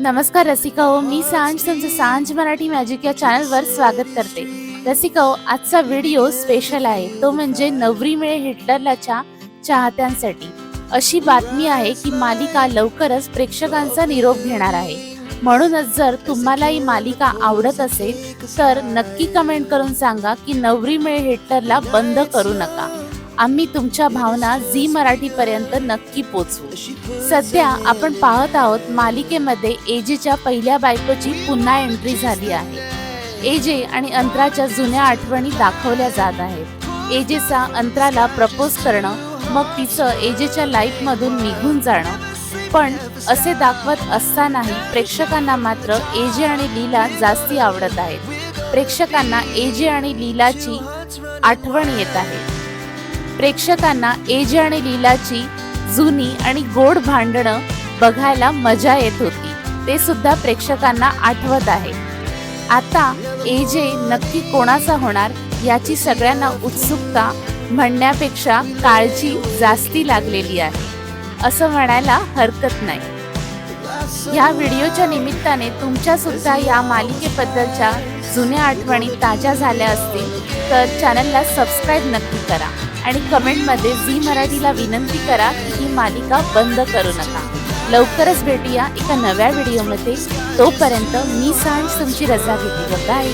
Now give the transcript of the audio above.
नमस्कार रसिका हो मी सांज तुमचं सांज मराठी मॅजिक या चॅनलवर स्वागत करते. रसिका हो आजचा व्हिडिओ स्पेशल आहे. तो म्हणजे नवरी मिळे हिटलरलाच्या चाहत्यांसाठी. अशी बातमी आहे की मालिका लवकरच प्रेक्षकांचा निरोप घेणार आहे. म्हणूनच जर तुम्हाला ही मालिका आवडत असेल तर नक्की कमेंट करून सांगा की नवरी मिळे हिटलरला बंद करू नका. आम्ही तुमच्या भावना झी मराठी पर्यंत नक्की पोचवू. सध्या आपण पाहत आहोत मालिकेमध्ये एजेच्या पहिल्या बायकोची पुन्हा एंट्री झाली आहे. एजे आणि अंतराच्या जुन्या आठवणी दाखवल्या जात आहेत. एजेचा अंतराला प्रपोज करणं मग तिचं एजेच्या लाईफ मधून निघून जाणं. पण असे दाखवत असतानाही प्रेक्षकांना मात्र एजे आणि लीला जास्ती आवडत आहेत. प्रेक्षकांना एजे आणि लीलाची आठवण येत आहे. प्रेक्षकांना एजे आणि लीलाची जुनी आणि गोड भांडणं बघायला मजा येत होती. ते सुद्धा प्रेक्षकांना आठवत आहे. आता एजे नक्की कोणाचा होणार याची सगळ्यांना उत्सुकता म्हणण्यापेक्षा काळजी जास्ती लागलेली आहे. असं म्हणायला हरकत नाही. या व्हिडिओच्या निमित्ताने तुमच्या सुद्धा या मालिकेबद्दलच्या जुन्या आठवणी ताज्या झाल्या असतील तर चॅनलला सबस्क्राईब नक्की करा. आणि कमेंटमध्ये झी मराठीला विनंती करा की ही मालिका बंद करू नका. लवकरच भेटूया एका नव्या व्हिडिओमध्ये. तोपर्यंत मी सांग तुमची रजा घेते बाय